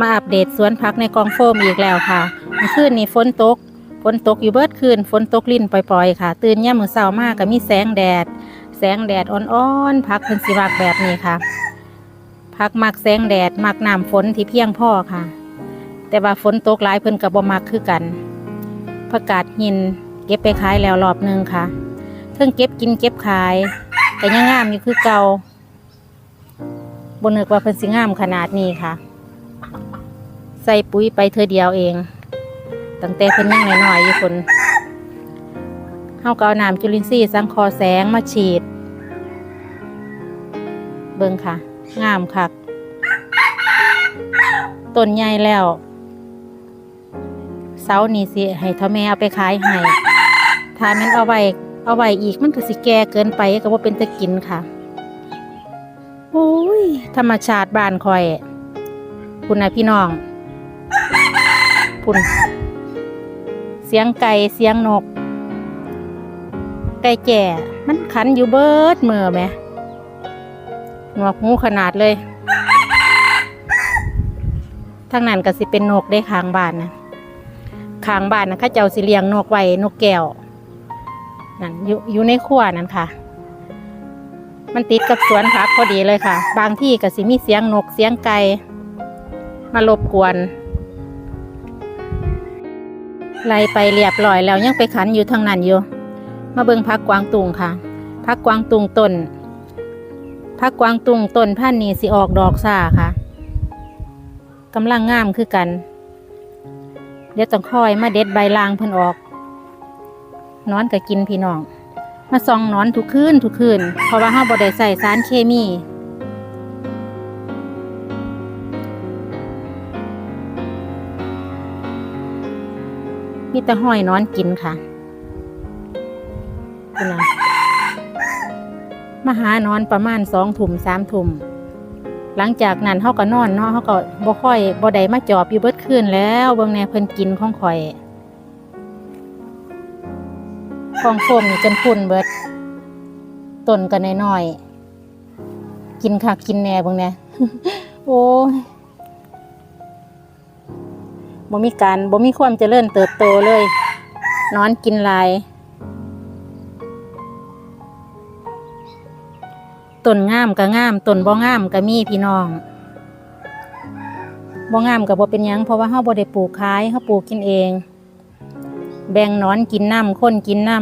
มาอัปเดตสวนผักในกองโฟมอีกแล้วค่ะคืนนี้ฝนตกฝนตกอยู่เบิดคืนฝนตกลิ่นปล่อยๆค่ะ ตื่นย่ามมือเช้ามากก็มีแสงแดด แสงแดดอ่อนๆผักเพิ่นสิมักแบบนี้ค่ะผักมักแสงแดดมักน้ำฝนที่เพียงพ่อค่ะ แต่ว่าฝนตกหลายเพิ่นก็บ่มักคือกันผักกาดหินเก็บไปขายแล้วรอบหนึ่งค่ะเพิ่งเก็บกินเก็บขายแต่ยังงามอยู่คือเก่าบนนึกว่าเพิ่นสิงามขนาดนี้ค่ะ ใส่ปุ๋ยไปเธอเดียวเอง ตั้งแต่เพิ่นยังน้อยๆอยู่คนเฮาก็เอาน้ำจุลินทรีย์สังคอแสงมาฉีด เบิ่งค่ะ งามคักต้นใหญ่แล้ว เสานี่สิให้ท่าแม่เอาไปขายให้ถ้ามันเอาไว้เอาไว้อีกมันก็สิแก่เกินไปก็บ่าเป็นตะกินค่ะโอ้ย ธรรมชาติบ้านคอย คุณนะพี่น้องพุ่นเสียงไก่เสียงนก ไก่แก่ มันขันอยู่เบิดเมื่อไหมหนวกหูขนาดเลยทางนั้นก็สิเป็นนกได้ข้างบ้านนะข้างบ้านนะข้าเจ้าสิเลี้ยงนกไว้นกแก้วนั่นอยู่อยู่ในครัวนั่นค่ะ มันติดกับสวนผักพอดีเลยค่ะ บางที่ก็สิมีเสียงนกเสียงไก่ มารบกวนไล่ไปเรียบร้อยแล้วยังไปขันอยู่ทางนั้นอยู่ มาเบิ่งพักกวางตุงค่ะพักกวางตุงต้นพักกวางตุงต้นพันนี้สิออกดอกซ่าค่ะกำลังงามคือกัน เดี๋ยวต้องคอยมาเด็ดใบลางเพิ่นออกนอนก็กินพี่น้อง มาส่องนอนทุกคืนทุกคืนเพราะว่าเฮาบ่ได้ใส่สารเคมี มีแต่ห้อยนอนกินค่ะคุณนะมาหานอนประมาณสองถุ่มสามถุ่มหลังจากนั้นเขาก็นอนเนาะเขาก็บ่ค่อยบ่ได้มาจอบอยู่เบิดคืนแล้วบิ่งแนเพิ่นกินของข่อยของโฟมนี่จนพุ่นเบิดต้นก็น้อยๆกินคักกินแหน่บิ่งแน่โอ้ย บ่มีการบ่มีความเจริญเติบโตเลย นอนกินลายต้นงามก็งามต้นบ่งามก็มีพี่น้องบ่งามก็บ่เป็นยังเพราะว่าเฮาบ่ได้ปลูกขายเฮาปลูกกินเอง แบ่งนอนกินน้ำคนกินน้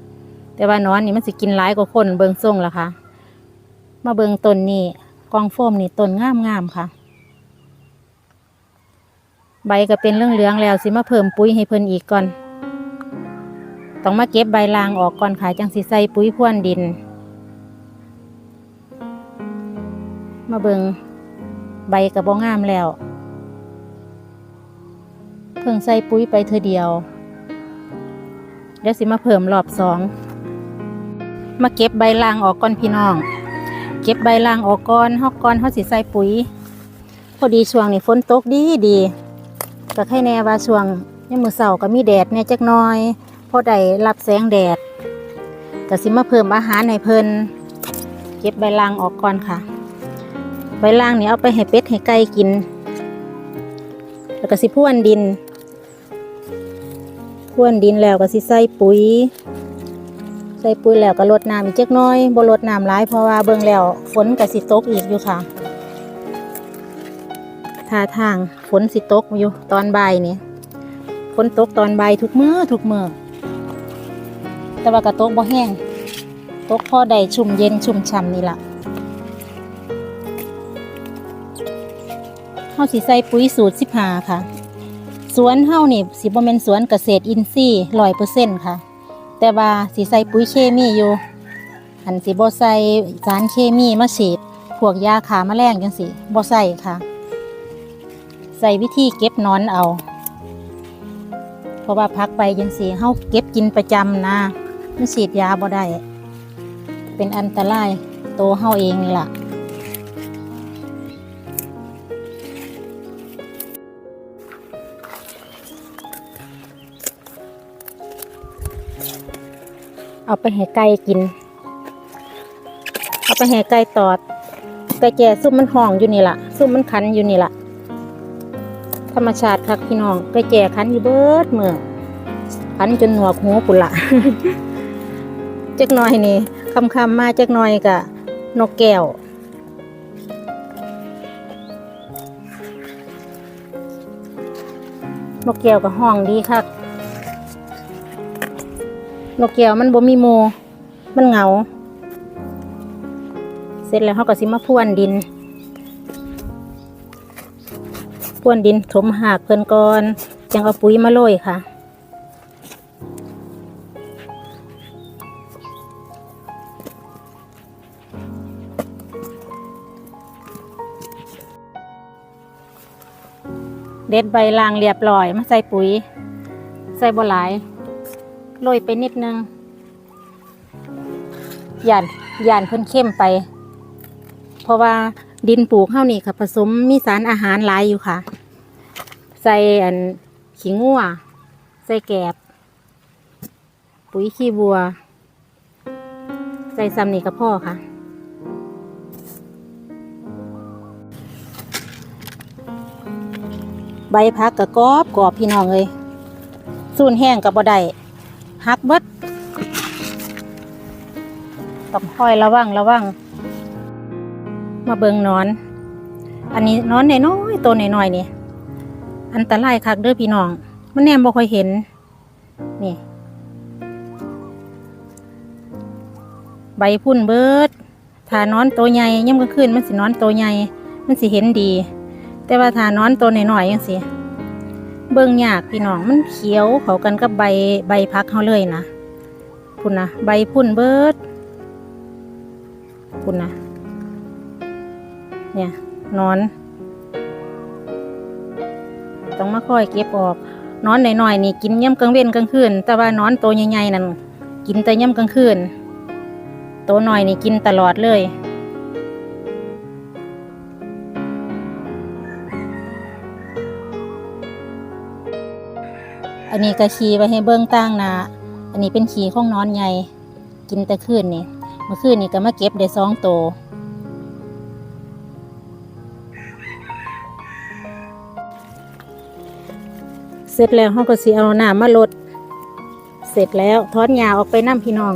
ำแต่ว่านอนนี่มันสิกินหลายกว่าคนเบิงทรงล่ะค่ะ มาเบิงต้นนี้กองโฟมนี่ต้นงามๆค่ะ ใบก็เป็นเรื่องเหลืองแล้วสิมาเพิ่มปุ๋ยให้เพิ่นอีกก่อน ต้องมาเก็บใบลางออกก่อนขายจังสิใส่ปุ๋ยพ่วนดิน มาเบิงใบกับบ่งงามแล้ว เพิ่งใส่ปุ๋ยไปเธอเดียว เดี๋ยวสิมาเพิ่มรอบสอง มาเก็บใบลางออกก่อนพี่น้อง เก็บใบลางออกก่อนฮอกก่อนเฮาสิใส่ปุ๋ย พอดีช่วงนี้ฝนตกดีดี ก็แค่แน่ว่าช่วงยามมื้อเช้าก็มีแดดแหน่จักหน่อยพอได้รับแสงแดดก็สิมาเพิ่มอาหารให้เพิ่นเก็บใบลางออกก่อนค่ะ ใบลางนี่เอาไปให้เป็ดให้ไก่กิน แล้วก็สิพ่วนดินพ่วนดินแล้วก็สิใส่ปุ๋ย ใส่ปุ๋ยแล้วก็ลดน้ำอีกจักน้อยบ่ลดน้ำหลายเพราะว่าเบิ่งแล้วฝนก็สิตกอีกอยู่ค่ะ ท่าทางฝนสิตกอยู่ตอนบ่ายนี่ฝนตกตอนบ่ายทุกมือทุกมือแต่ว่ากระตกบ่แห้งตกพอได้ชุ่มเย็นชุ่มฉ่ำนี่ล่ะเฮาสิใส่ปุ๋ยสูตร15ค่ะ สวนเฮานี่สิบ่แม่นสวนเกษตรอินทรีย์100%ค่ะ แต่ว่าสิใส่ปุ๋ยเคมีอยู่อันสิบ่ใส่สารเคมีมาฉีดพวกยาฆ่าแมลงจังซี่บ่ใส่ค่ะ ใส่วิธีเก็บนอนเอา เพราะว่าพักไปยังสีเฮาเก็บกินประจำนะมันฉีดยาบ่ได้ เป็นอันตรายโตเฮาเองนี่ล่ะเอาไปให้ไก่กิน เอาไปให้ไก่ตอด ไก่แก่ซุ่มมันห้องอยู่นี่ล่ะ ซุ่มมันคันอยู่นี่ล่ะ ธรรมชาติคักพี่น้องไปแก่คันอยู่เบิดเมื่อคันจนหนวกหูปุละจักหน่อยนี่คำคำมาจักหน่อยกะนกแก้วนกแก้วกับห้องดีคักนกแก้วมันบ่มีโมมันเหงา เสร็จแล้วเขาก็สิมาพรวนดิน พรวนดินถมหากเพิ่นก่อนจังเอาปุ๋ยมาโรยค่ะเด็ดใบลางเรียบร้อยมาใส่ปุ๋ย ใส่บ่หลายโรยไปนิดนึงย่านย่านเพิ่นเข้มไป เพราะว่า ดินปลูกเฮานี่ค่ะ ผสมมีสารอาหารหลายอยู่ค่ะ ใส่อันขี้งัวใส่แกบ ปุ๋ยขี้วัว ใส่ซ้ำนี่กับพ่อค่ะใบพักกับกรอบกรอบพี่น้องเลยสูนแห้งกับบ่ได้หักเบิดต้องคอยระวังระวัง มาเบิงนอน อันนี้นอนน้อยๆตัวน้อยๆนี่ อันตรายคักเด้อพี่น้อง มันแนมบ่ค่อยเห็น นี่ ใบพุ่นเบิด ถ้านอนตัวใหญ่ย่ำกลางคืนมันสินอนตัวใหญ่ มันสิเห็นดี แต่ว่าถ้านอนตัวน้อยๆยังสิเบิ่งยากพี่น้องมันเขียวเขากันกับใบใบพักเขาเลยนะพุ่นนะใบพุ่นเบิดพุ่นนะ เนี่ยนอน ต้องมาค่อยเก็บออกนอนหน่อยๆนี่กินย่ำกลางเว้นกลางคืน แต่ว่านอนตัวใหญ่ๆนั่นกินแต่ย่ำกลางคืน ตัวน้อยนี่กินตลอดเลยอันนี้ก็ขี่ไว้ให้เบิ้องตั้งนาอันนี้เป็นขี่ของนอนใหญ่ กินแต่คืนนี่เมื่อคืนนี่ก็มาเก็บได้สองโต ร็จแล้วเขาก็สิเอาน้ำมาลด เสร็จแล้วทอดหญ้าออกไปน้ำพี่น้อง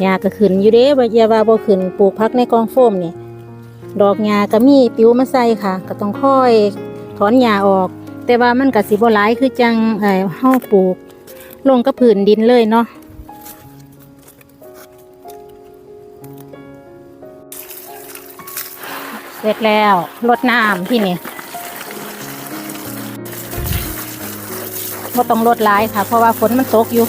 หญ้าก็ขึ้นอยู่เด้บยาว่าบ่ขึ้นปลูกพักในกองโฟมนี่ดอกหญ้าก็มีปิวมาใส่ค่ะ ก็ต้องค่อยถอนหญ้าออก แต่ว่ามันก็สิบ่หลายคือจังเอ่อเฮาปลูก ลงกับผืนดินเลยเนาะเสร็จแล้วรดน้ำที่นี่ บ่ต้องลดหลายค่ะ เพราะว่าฝนมันตกอยู่